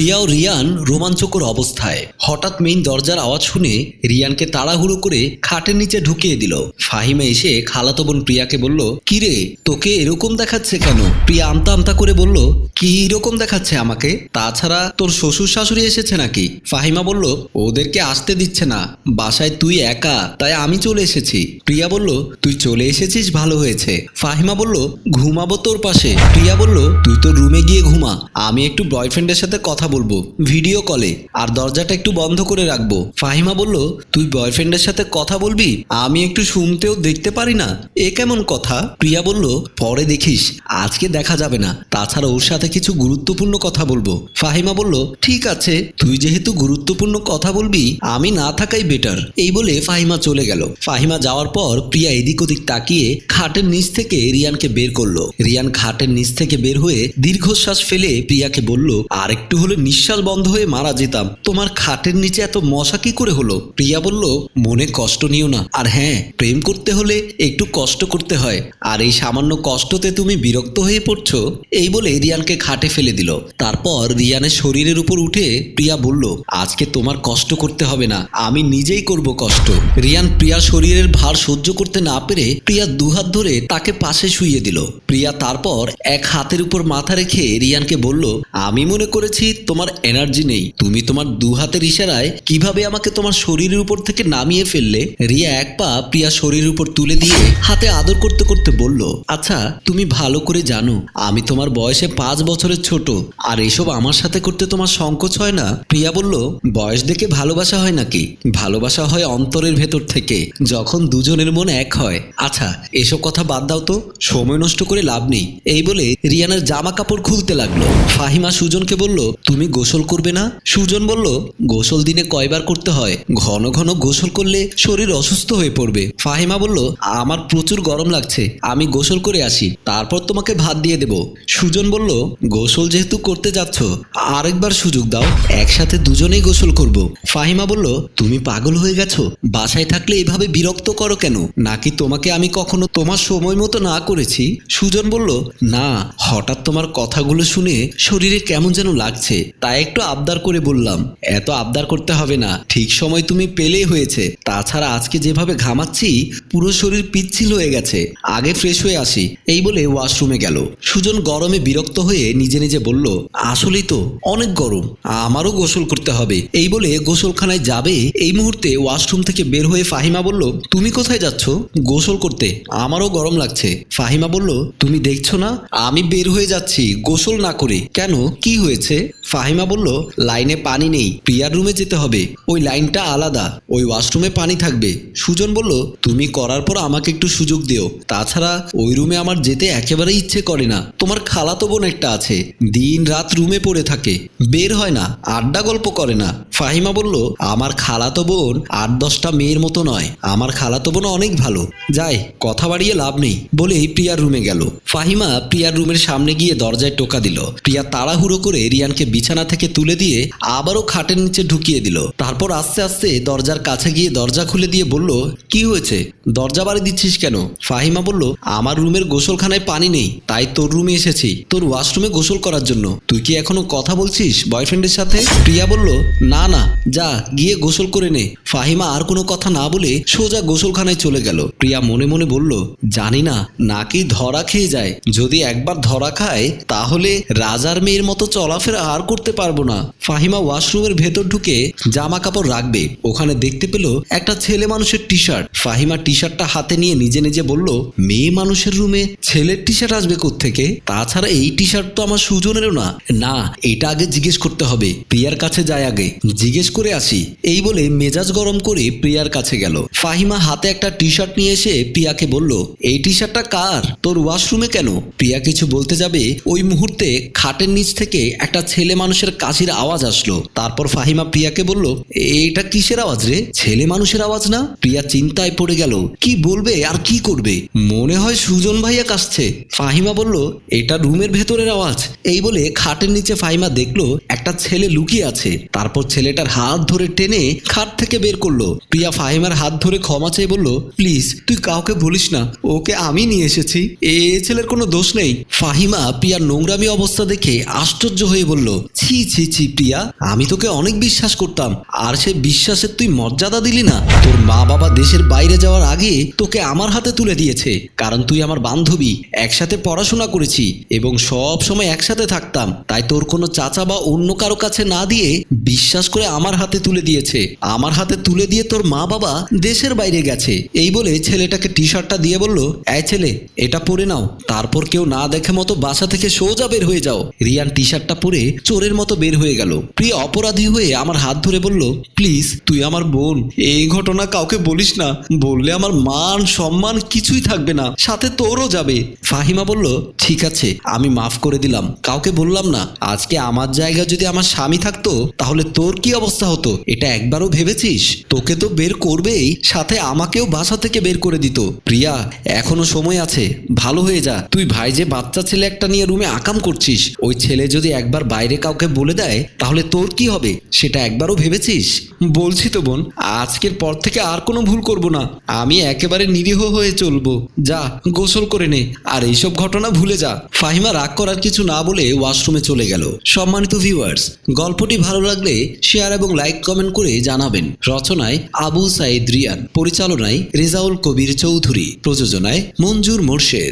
প্রিয়া ও রিয়ান রোমাঞ্চকর অবস্থায়। হঠাৎ মেইন দরজার আওয়াজ শুনে রিয়ানকে তাড়াহুড়ো করে খাটের নিচে ঢুকিয়ে দিল। ফাহিমা এসে খালাতো বোন প্রিয়াকে বলল, কিরে, তোকে এরকম দেখাচ্ছে কেন? প্রিয়া আমতা আমতা করে বলল, কি এরকম দেখাচ্ছে আমাকে? তাছাড়া তোর শ্বশুর শাশুড়ি এসেছে নাকি? ফাহিমা বলল, ওদেরকে আসতে দিচ্ছে না। বাসায় তুই একা, তাই আমি চলে এসেছি। প্রিয়া বলল, তুই চলে এসেছিস? ভালো হয়েছে। ফাহিমা বলল, ঘুমাবো তোর পাশে। প্রিয়া বলল, তুই তোর রুমে গিয়ে ঘুমা। আমি একটু বয়ফ্রেন্ডের সাথে কথা বলব ভিডিও কলে আর দরজাটা একটু বন্ধ করে রাখব। ফাহিমা বলল, তুই বয়ফ্রেন্ডের সাথে কথা বলবি? আমি একটু শুনতেও দেখতে পারি না। এ কেমন কথা? প্রিয়া বলল, পরে দেখিস। আজকে দেখা যাবে না। তাছাড়া ওর সাথে কিছু গুরুত্বপূর্ণ কথা বলব। ফাহিমা বলল, ঠিক আছে। তুই যেহেতু গুরুত্বপূর্ণ কথা বলবি, আমি না থাকাই বেটার এই বলে ফাহিমা চলে গেল। ফাহিমা যাওয়ার পর প্রিয়া এদিক ওদিক তাকিয়ে খাটের নিচ থেকে রিয়ানকে বের করল। রিয়ান খাটের নিচ থেকে বের হয়ে দীর্ঘশ্বাস ফেলে প্রিয়াকে বলল আর একটু হলে নিঃশ্বাস বন্ধ হয়ে মারা যেতাম। তোমার খাটের নিচে এত মশা কি করে হলো? প্রিয়া বলল, মনে কষ্ট নিও না। আর হ্যাঁ প্রেম করতে হলে একটু কষ্ট করতে হয়। আর এই সামান্য কষ্টতে তুমি বিরক্ত হয়ে পড়ছো? এই বলে রিয়ানকে খাটে ফেলে দিল। তারপর রিয়ানের শরীরের উপর উঠে প্রিয়া বলল, আজকে তোমার কষ্ট করতে হবে না। আমি নিজেই করব কষ্ট। রিয়ান প্রিয়ার শরীরের ভার সহ্য করতে না পেরে প্রিয়া দুহাত ধরে তাকে পাশে শুইয়ে দিল। প্রিয়া তারপর এক হাতের উপর মাথা রেখে রিয়ানকে বলল, আমি মনে করেছি তোমার এনার্জি নেই, তুমি তোমার দু হাতের ইশারায় কীভাবে আমাকে তোমার শরীরের উপর থেকে নামিয়ে ফেললে? রিয়া এক পা প্রিয়া শরীরের উপর তুলে দিয়ে হাতে আদর করতে করতে বলল আচ্ছা তুমি ভালো করে জানো, আমি তোমার বয়সে পাঁচ বছরের ছোট, আর এসব আমার সাথে করতে তোমার সংকোচ হয় না? প্রিয়া বলল, বয়স দেখে ভালোবাসা হয় নাকি? ভালোবাসা হয় অন্তরের ভেতর থেকে, যখন দুজনের মন এক হয়। আচ্ছা এসব কথা বাদ দাও তো, সময় নষ্ট করে লাভ নেই। এই বলে রিয়ানার জামা কাপড় খুলতে লাগল। ফাহিমা সুজনকে বলল তুমি গোসল করবে না? সুজন বলল, গোসল দিনে কয়বার করতে হয়? ঘন ঘন গোসল করলে শরীর অসুস্থ হয়ে পড়বে। ফাহিমা বলল, আমার প্রচুর গরম লাগছে, আমি গোসল করে আসি, তারপর তোমাকে ভাত দিয়ে দেব। সুজন বলল, গোসল যেহেতু করতে যাচ্ছ, আরেকবার সুযোগ দাও, একসাথে দুজনেই গোসল করব। ফাহিমা বলল, তুমি পাগল হয়ে গেছো? বাসায় থাকলে এভাবে বিরক্ত করো কেন? নাকি তোমাকে আমি কখনো তোমার সময় মতো না করেছি? সুজন বলল, না, হঠাৎ তোমার কথাগুলো শুনে শরীরে কেমন যেন লাগছে। তাই একটু আবদার করে বললাম, এত আবদার করতে হবে না, ঠিক সময় তুমি পেলেই হয়েছে। তাছাড়া আজকে যেভাবে ঘামাচ্ছি, পুরো শরীর পিচ্ছিল হয়ে গেছে। আগে ফ্রেশ হয়ে আসি, এই বলে ওয়াশরুমে গেল। সুজন গরমে বিরক্ত হয়ে নিজে নিজে বলল, আসলেই তো, অনেক গরম, আমারও গোসল করতে হবে। এই বলে গোসলখানায় যাবে, এই মুহূর্তে ওয়াশরুম থেকে বের হয়ে ফাহিমা বলল, তুমি কোথায় যাচ্ছ? গোসল করতে, আমারও গরম লাগছে। ফাহিমা বলল, তুমি দেখছ না, আমি বের হয়ে যাচ্ছি, গোসল না করে, কেন, কি হয়েছে? ফাহিমা বলল, লাইনে পানি নেই, প্রিয়ার রুমে যেতে হবে। ওই লাইনটা আলাদা, ওই ওয়াশরুমে পানি থাকবে। সুজন বলল, তুমি করার পর আমাকে একটু সুযোগ দিও। তাছাড়া ওই রুমে আমার যেতে একেবারেই ইচ্ছে করে না। তোমার খালাতো বোন একটা আছে, দিন রাত রুমে পড়ে থাকে, বের হয় না, আড্ডা গল্প করে না। ফাহিমা বলল, আমার খালাতো বোন আট দশটা মেয়ের মতো নয়, আমার খালাতো বোন অনেক ভালো। যাই, কথা বাড়িয়ে লাভ নেই। বলেই প্রিয়ার রুমে গেল। ফাহিমা প্রিয়ার রুমের সামনে গিয়ে দরজায় টোকা দিল। প্রিয়া তাড়াহুড়ো করে রিয়ানকে বিছানা থেকে তুলে দিয়ে আবারও খাটের নিচে ঢুকিয়ে দিল। তারপর আস্তে আস্তে দরজার কাছে গিয়ে দরজা খুলে দিয়ে বলল, কি হয়েছে? দরজা বাড়ি দিচ্ছিস কেন? ফাহিমা বলল, আমার রুমের গোসলখানায় পানি নেই, তাই তোর রুমে এসেছি। তোর ওয়াশরুমে গোসল করার জন্য। তুই কি এখনও কথা বলছিস বয়ফ্রেন্ডের সাথে? প্রিয়া বলল, না না, যা, গিয়ে গোসল করে নে। ফাহিমা আর কোনো কথা না বলে সোজা গোসলখানায় চলে গেল। প্রিয়া মনে মনে বলল, জানি না, নাকি ধরা খেয়ে যায়। যদি একবার ধরা খায়, তাহলে রাজার মেয়ের মতো চলাফেরা আর করতে পারব না। ফাহিমা ওয়াশরুমের ভেতর ঢুকে জামা কাপড় রাখবে। ওখানে দেখতে পেল একটা ছেলে মানুষের টি শার্ট ফাহিমা টি শার্টটা হাতে নিয়ে নিজে নিজে বলল, মেয়ে মানুষের রুমে ছেলের টি শার্ট আসবে থেকে তাছাড়া এই টি শার্ট তো আমার সুজনেরও না। না, এটা আগে জিজ্ঞেস করতে হবে। প্রিয়ার কাছে যায় আগে। জিজ্ঞেস করে আসি। এই বলে মেজাজ গরম করে প্রিয়ার কাছে গেল। ফাহিমা হাতে একটা টি শার্ট নিয়ে এসে প্রিয়াকে বলল, এই টি শার্টটা কার? তোর ওয়াশরুমে কেন? প্রিয়া কিছু বলতে যাবে, ওই মুহূর্তে খাটের নিচ থেকে একটা ছেলে মানুষের কাশির আওয়াজ আসলো। তারপর ফাহিমা প্রিয়াকে বলল এটা কিসের আওয়াজ রে? ছেলে মানুষের আওয়াজ না? প্রিয়া চিন্তায় পড়ে গেল, কি বলবে আর কি করবে? মনে হয় সুজন ভাইয়া কাশছে। ফাহিমা বলল, এটা রুমের ভেতরের আওয়াজ। এই বলে খাটের নিচে ফাহিমা দেখল, একটা ছেলে লুকিয়ে আছে। তারপর ছেলেটার হাত ধরে টেনে খাট থেকে বের করল। প্রিয়া ফাহিমার হাত ধরে ক্ষমা চেয়ে বলল, প্লিজ, তুই কাউকে বলিস না। ওকে আমি নিয়ে এসেছি। এ ছেলের কোনো দোষ নেই। ফাহিমা প্রিয়ার নোংরামি অবস্থা দেখে আশ্চর্য হয়ে বলল, ছি ছি ছি, প্রিয়া, আমি তোকে অনেক বিশ্বাস করতাম। আর সে বিশ্বাসের তুই মর্যাদা দিলি না। তোর মা বাবা দেশের বাইরে যাওয়ার আগে তোকে আমার হাতে তুলে দিয়েছে। কারণ তুই আমার বান্ধবী, একসাথে পড়াশোনা করেছি এবং সব সময় একসাথে থাকতাম। তাই তোর কোনো চাচা বা অন্য কারও কাছে না দিয়ে বিশ্বাস করে আমার হাতে তুলে দিয়েছে। আমার হাতে তুলে দিয়ে তোর মা বাবা দেশের বাইরে গেছে। এই বলে ছেলেটাকে টি শার্টটা দিয়ে বলল, এই ছেলে, এটা পরে নাও। তারপর কেউ না দেখে মতো বাসা থেকে সোজা বের হয়ে যাও। রিয়ান টি শার্টটা পরে চোরের মতো বের হয়ে গেল। প্রিয় অপরাধী হয়ে আমার হাত ধরে বলল, প্লিজ, তুই আমার বোন। এই ঘটনা কাউকে বলিস না। বললে আমার মান সম্মান কিছুই থাকবে না। সাথে তোরও যাবে। ফাহিমা বলল, ঠিক আছে, আমি মাফ করে দিলাম। কাউকে বললাম না। আজকে আমার জায়গা যদি আমার স্বামী থাকতো, তাহলে তোর কি অবস্থা হতো? এটা একবারও ভেবেছিস? তোকে তো বের করবেই, সাথে আমাকেও বাসা থেকে বের করে দিত। প্রিয়া, এখনও সময় আছে। ভালো হয়ে যা। তুই ভাই যে বাচ্চা ছেলে একটা নিয়ে রুমে আকাম করছিস, ওই ছেলে যদি একবার বাইরে কাউকে বলে দেয়, তাহলে তোর কি হবে? সেটা একবারও ভেবেছিস? বলছি তো বোন, আজকের পর থেকে আর কোনো ভুল করব না। আমি একেবারে নিরীহ হয়ে চলবো। যা, গোসল করে নে। আর এইসব ঘটনা ভুলে যা। ফাহিমা রাগ করার কিছু না বলে ওয়াশরুমে চলে গেল। সম্মানিত ভিউয়ার্স, গল্পটি ভালো লাগলে শেয়ার এবং লাইক কমেন্ট করে জানাবেন। রচনায় আবু সাইদ রিয়ান পরিচালনায় রেজাউল কবির চৌধুরী প্রযোজনায় মঞ্জুর মোর্শেদ।